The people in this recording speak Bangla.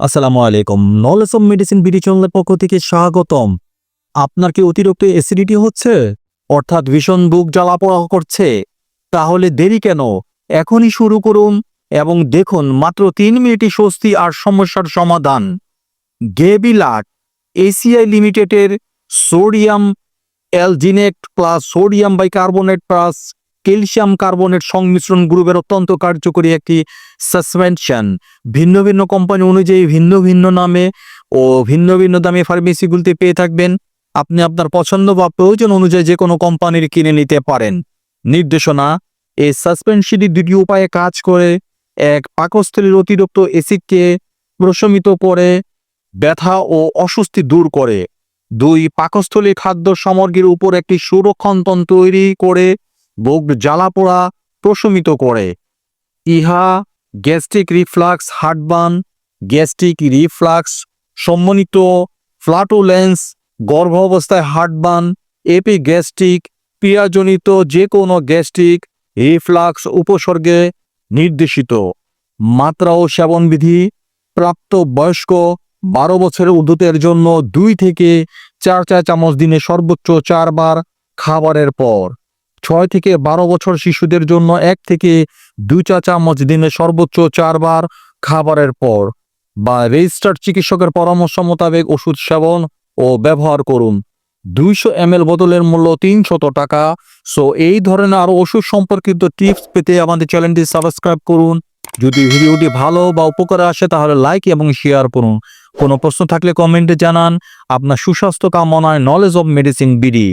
আসসালামু আলাইকুম। নলেজ অফ মেডিসিন বিডি চ্যানেলের পক্ষ থেকে স্বাগতম। আপনার কি অতিরিক্ত অ্যাসিডিটি হচ্ছে? অর্থাৎ ভীষণ বুক জ্বালা পোড়া করছে। তাহলে দেরি কেন? এখনই শুরু করুন এবং দেখুন মাত্র তিন মিনিটই স্বস্তি আর সমস্যার সমাধান। গেবিলাট এসিআই লিমিটেডের sodium alginate plus sodium bicarbonate plus calcium carbonate সংমিশ্রণ গ্রুপের অত্যন্ত কার্যকরী একটি সাসপেনশন। ভিন্ন ভিন্ন কোম্পানি অনুযায়ী ভিন্ন ভিন্ন নামে ও ভিন্ন ভিন্ন দামে ফার্মেসিগুলিতে পেয়ে থাকবেন। আপনি আপনার পছন্দ বা প্রয়োজন অনুযায়ী যে কোনো কোম্পানির কিনে নিতে পারেন। নির্দেশনা, এই সাসপেনশনটি দুটি উপায়ে কাজ করে। এক, পাকস্থলীর অতিরিক্ত এসিডকে প্রশমিত করে, ব্যথা ও অস্বস্তি দূর করে। দুই, পাকস্থলী খাদ্য সামগ্রীর উপর একটি সুরক্ষণতন তৈরি করে। বুক জ্বালা পোড়া প্রশমিত করে। ইহা gastric reflux heartburn gastric reflux সম্মানিত ফ্লাটুলেন্স গর্ভ অবস্থায় এপি গ্যাস্ট্রিক ক্রিয়াজনিত যে কোনো গ্যাস্ট্রিক রিফ্লাক্স উপসর্গে নির্দেশিত। মাত্রা ও সেবনবিধি প্রাপ্ত বয়স্ক বারো বছরের উদ্ধতের জন্য দুই থেকে চার চা চামচ দিনে সর্বোচ্চ চারবার খাবারের পর। ছয় থেকে বারো বছর শিশুদের জন্য এক থেকে দুই চা চামচ দিনে সর্বোচ্চ চারবার খাবারের পর বা রেজিস্টার্ড চিকিৎসকের পরামর্শ মোতাবেক ওষুধ সেবন ও ব্যবহার করুন। দুইশো এম এল বোতলের মূল্য তিনশত টাকা। সো, এই ধরনের আরও ওষুধ সম্পর্কিত টিপস পেতে আমাদের চ্যানেলটি সাবস্ক্রাইব করুন। যদি ভিডিওটি ভালো বা উপকারে আসে, তাহলে লাইক এবং শেয়ার করুন। কোনো প্রশ্ন থাকলে কমেন্টে জানান। আপনার সুস্বাস্থ্য কামনায় নলেজ অব মেডিসিন বিডি